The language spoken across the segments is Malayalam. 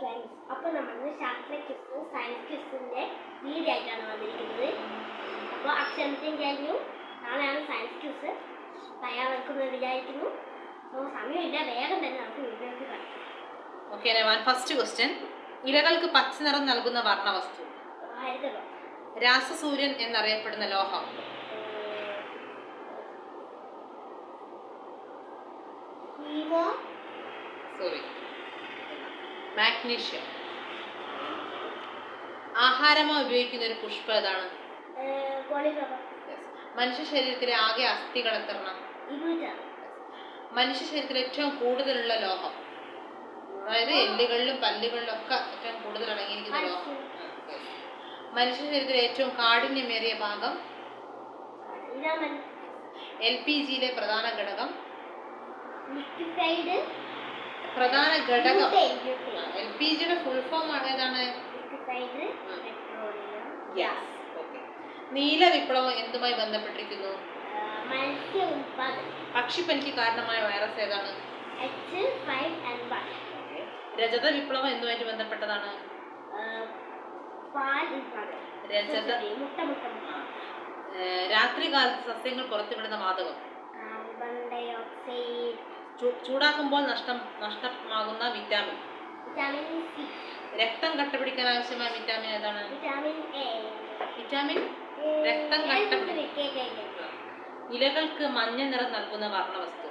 ഫ്രണ്ട്സ് അപ്പോൾ നമ്മൾ ശാസ്ത്ര ക്വിസ് സയൻസ് ക്വിസിന്റെ വീഡിയോ ആയിട്ടാണ് വന്നിരിക്കുന്നത്. അപ്പോൾ അക്ഷരത്തെയും കഴിഞ്ഞു. നാളെയാണ് സയൻസ് ക്വിസ് തയ്യാറെടുക്കുന്നത് വിചാരിക്കുന്നു. അപ്പോൾ സമയമില്ല. വേഗം തന്നെ നമുക്ക് വീഡിയോക്ക് കാണാം ഓക്കെ റഹ്മാൻ ഫസ്റ്റ് ക്വസ്റ്റ്യൻ ഇലകൾക്ക് പച്ച നിറം നൽകുന്ന വർണവസ്തു. രാസസൂര്യൻ എന്നറിയപ്പെടുന്ന ലോഹം. സോറി മാഗ്നീഷ്യം ആഹാരമായി ഉപയോഗിക്കുന്ന ഒരു പുഷ്പം ഏതാണ്. മനുഷ്യ ശരീരത്തിലെ ആകെ അസ്ഥികൾ ഇരുപറ്റാണ് മനുഷ്യ ശരീരത്തിൽ ഏറ്റവും കൂടുതലുള്ള ലോഹം. അതായത് എല്ലുകളിലും പല്ലുകളിലും ഒക്കെ ഏറ്റവും കൂടുതൽ അടങ്ങിയിരിക്കുന്ന ലോഹം. മനുഷ്യ ശരീരത്തിലെ ഏറ്റവും കാഠിന്യമേറിയ ഭാഗം? എൽ പി ജിയിലെ പ്രധാന ഘടകം? ലിക്വിഫൈഡ് പ്രധാന ഘടകം. എൽ പി ജിയുടെ ഫുൾ ഫോം ആണ് ഏതാണ്? ഗ്യാസ് ഓക്കെ നീല വിപ്ലവം എന്തുമായി ബന്ധപ്പെട്ടിരിക്കുന്നു? പക്ഷിപ്പനിക്ക് കാരണമായ വൈറസ് ഏതാണ്? രജത വിപ്ലവം എന്തുമായിട്ട് ബന്ധപ്പെട്ടതാണ്? രാത്രികാലത്ത് സസ്യങ്ങൾ പുറത്തുവിടുന്ന വാതകം. ചൂടാക്കുമ്പോൾ നഷ്ടം നഷ്ടമാകുന്ന വിറ്റാമിൻ വിറ്റാമിൻ സി രക്തം കട്ടപിടിക്കാൻ ആവശ്യമായ വിറ്റാമിൻ ഏതാണ്? വിറ്റാമിൻ എ വിറ്റാമിൻ രക്തം കട്ടപിടിക്കുക ഇലകൾക്ക് മഞ്ഞ നിറം നൽകുന്ന വർണവസ്തു.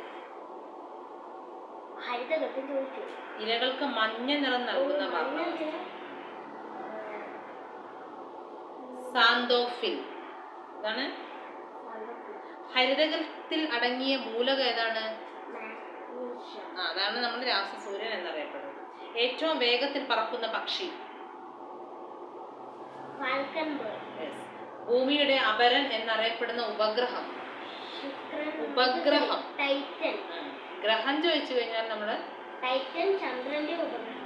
ഇലകൾക്ക് മഞ്ഞ നിറം നൽകുന്ന വർണവസ്തു. സാന്തോഫിൽ. ഇതാണ്. ഹരിതകത്തിൽ അടങ്ങിയ മൂലകം ഏതാണ്? അതാണ് നമ്മൾ രാസസൂര്യൻ എന്നറിയപ്പെടുന്നത്. ഏറ്റവും വേഗത്തിൽ പറക്കുന്ന പക്ഷി. ഭൂമിയുടെ അപരൻ എന്നറിയപ്പെടുന്ന ഉപഗ്രഹം. ഉപഗ്രഹം. ടൈറ്റൻ. ഗ്രഹം ചോദിച്ചു കഴിഞ്ഞാൽ നമ്മൾ ടൈറ്റൻ ചന്ദ്രന്റെ ഉപഗ്രഹം.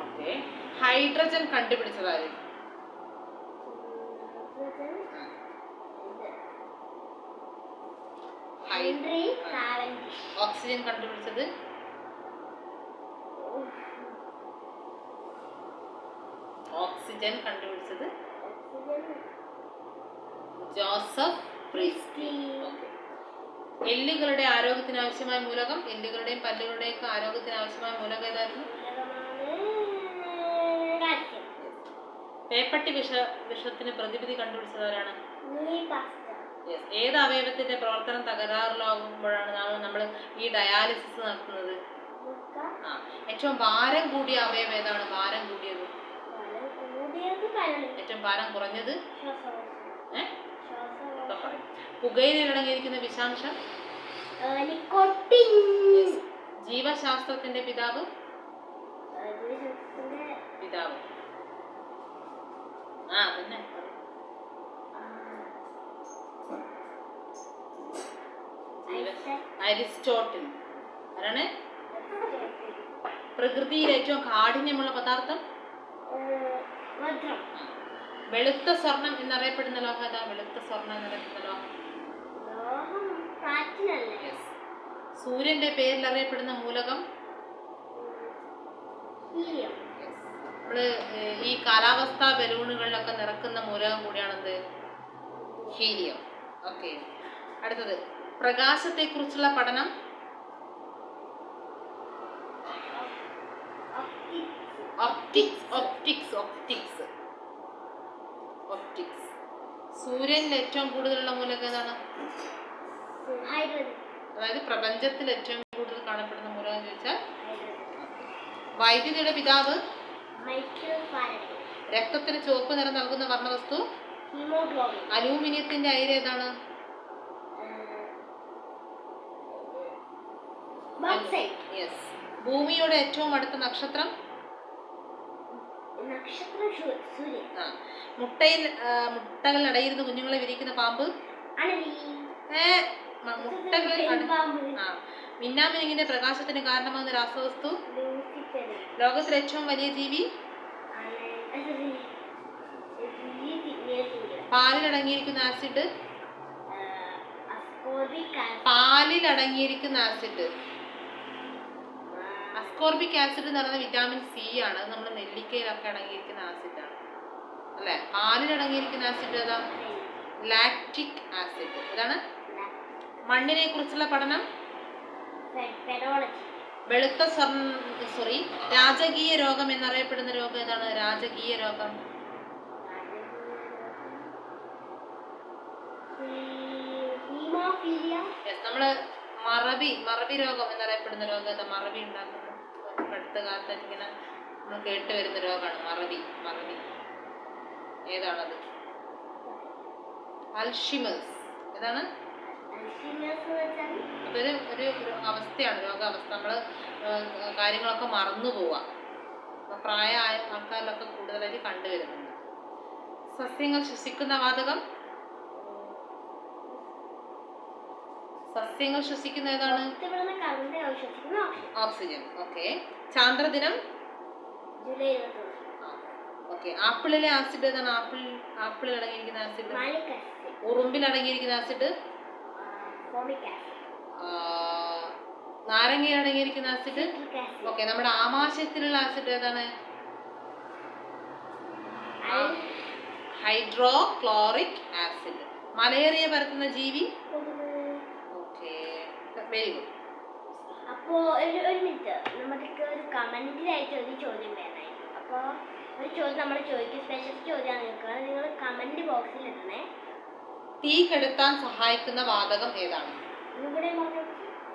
ഓക്കെ ഹൈഡ്രജൻ കണ്ടുപിടിച്ചതാര്? ഓക്സിജൻ കണ്ടുപിടിച്ചത്? ഓക്സിജൻ കണ്ടുപിടിച്ചത്? ജോസഫ് എല്ലുകളുടെ ആരോഗ്യത്തിന് ആവശ്യമായ മൂലകം എല്ലുകളുടെയും പല്ലുകളുടെയും ഒക്കെ ആരോഗ്യത്തിന് ആവശ്യമായ മൂലകം ഏതായിരുന്നു? പേപ്പട്ടി വിഷ വിഷത്തിന് പ്രതിവിധി കണ്ടുപിടിച്ചതാരാണ് ഏത് അവയവത്തിന്റെ പ്രവർത്തനം തകരാറിലാകുമ്പോഴാണ് നമ്മൾ ഈ ഡയാലിസിസ് നടത്തുന്നത്? ആ. ഏറ്റവും ഭാരം കൂടിയ അവയവം ഏതാണ്? ഭാരം കൂടിയത്? ഏറ്റവും ഭാരം കുറഞ്ഞത്? പുകയിൽ അടങ്ങിയിരിക്കുന്ന വിഷാംശം? ജീവശാസ്ത്രത്തിന്റെ പിതാവ്? പിതാവ്. ആ അതന്നെ ജീവ- അരിസ്റ്റോട്ടിൽ. ആരാണ്? പ്രകൃതിയിൽ ഏറ്റവും കാഠിന്യമുള്ള പദാർത്ഥം? വെളുത്ത സ്വർണം എന്നറിയപ്പെടുന്ന ലോഹം ഏതാ? വെളുത്ത സ്വർണം എന്നറിയപ്പെടുന്ന ലോഹം. സൂര്യന്റെ പേരിൽ അറിയപ്പെടുന്ന മൂലകം? നമ്മൾ ഈ കാലാവസ്ഥാ ബലൂണുകളിലൊക്കെ നിറക്കുന്ന മൂലകം കൂടിയാണെന്ത്? ഹീലിയം. ഓക്കെ അടുത്തത്. പ്രകാശത്തെ കുറിച്ചുള്ള പഠനം. ഒപ്റ്റിക്സ് ഒപ്റ്റിക്സ് ഒപ്റ്റിക്സ് ഒപ്റ്റിക്സ് സൂര്യനിൽ ഏറ്റവും കൂടുതലുള്ള മൂലകം ഏതാണ്? അതായത് പ്രപഞ്ചത്തിൽ ഏറ്റവും കൂടുതൽ കാണപ്പെടുന്ന മൂലകം ചോദിച്ചാൽ? വൈദ്യുതിയുടെ പിതാവ്? രക്തത്തിന് ചുവപ്പ് നിറം നൽകുന്ന വർണവസ്തു? അലൂമിനിയത്തിന്റെ അയിര് ഏതാണ്? യെസ് ഭൂമിയുടെ ഏറ്റവും അടുത്ത നക്ഷത്രം? ആ. മുട്ടയിൽ ആ, മുട്ടകൾ അടയിരുന്ന് കുഞ്ഞുങ്ങളെ വിരിക്കുന്ന പാമ്പ്? ഏ മുട്ടകൾ ആ. മിന്നാമിനുങ്ങിന്റെ പ്രകാശത്തിന് കാരണമാകുന്ന രാസവസ്തു ലോകത്തിലെ ഏറ്റവും വലിയ ജീവി? പാലിൽ അടങ്ങിയിരിക്കുന്ന ആസിഡ്? പാലിൽ അടങ്ങിയിരിക്കുന്ന ആസിഡ്. അസ്കോർബിക് ആസിഡ് എന്ന് പറയുന്നത് വിറ്റാമിൻ സി ആണ്. അത് നമ്മുടെ നെല്ലിക്കയിലൊക്കെ അടങ്ങിയിരിക്കുന്ന ആസിഡാണ് അല്ലേ? പാലിൽ അടങ്ങിയിരിക്കുന്ന ആസിഡ് ഏതാ? ലാക്റ്റിക് ആസിഡ് അതാണ് മണ്ണിനെ കുറിച്ചുള്ള പഠനം വെളുത്ത സ്വർണ സോറി രാജകീയ രോഗം എന്നറിയപ്പെടുന്ന രോഗം ഏതാണ്? രാജകീയ രോഗം. നമ്മൾ മറവി മറവി രോഗം എന്നറിയപ്പെടുന്ന രോഗം ഏതാ? മറവി ഉണ്ടാക്കുന്ന അടുത്ത കാലത്ത് ഇങ്ങനെ നമ്മൾ കേട്ട് വരുന്ന രോഗമാണ് മറവി മറവി. ഏതാണത്? അൽഷിമേഴ്സ്. ഏതാണ്? അതൊരു ഒരു അവസ്ഥയാണ് രോഗാവസ്ഥ. നമ്മൾ കാര്യങ്ങളൊക്കെ മറന്നു പോവാം. പ്രായമായ ആൾക്കാരിലൊക്കെ കൂടുതലായിട്ട് കണ്ടുവരുന്നുണ്ട്. സസ്യങ്ങൾ ശ്വസിക്കുന്ന വാതകം സസ്യങ്ങൾ ശ്വസിക്കുന്ന ഏതാണ്? ഓക്സിജൻ. ഓക്കെ. ചാന്ദ്രദിനം ഓക്കെ. ആപ്പിളിലെ ആസിഡ് ഏതാണ്? ആപ്പിൾ ആപ്പിളിൽ അടങ്ങിയിരിക്കുന്ന ആസിഡ്? ഉറുമ്പിൽ അടങ്ങിയിരിക്കുന്ന ആസിഡ്? നാരങ്ങയിൽ അടങ്ങിയിരിക്കുന്ന ആസിഡ്? ഓക്കെ. നമ്മുടെ ആമാശയത്തിലുള്ള ആസിഡ് ഏതാണ്? Hydrochloric acid. മലേറിയ പരത്തുന്ന ജീവി? വെരി ഗുഡ് അപ്പോൾ ഒരു ഒരു മിനിറ്റ്. നമുക്ക് ഒരു കമന്റിലായിട്ട് ഒരു ചോദ്യം വേണമായിരുന്നു അപ്പോൾ ഒരു ചോദ്യം നമ്മൾ ചോദിക്കും. സ്പെഷ്യൽ ചോദ്യമാണ് നിങ്ങൾ കമന്റ് ബോക്സിൽ ഇടണേ. തീ കെടുത്താൻ സഹായിക്കുന്ന വാതകം ഏതാണ്? ഇവിടെ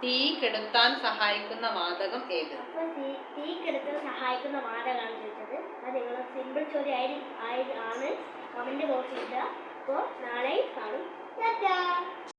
തീ കെടുത്താൻ സഹായിക്കുന്ന വാതകം ഏത്? അപ്പോൾ തീ തീ കെടുത്താൻ സഹായിക്കുന്ന വാതകമാണ് ചോദിച്ചത്. അത് നിങ്ങൾ സിമ്പിൾ ചോദ്യം ആയി ആയി ആണ് കമന്റ് ബോക്സിൽ ഇടുക. അപ്പോൾ നാളെ കാണും.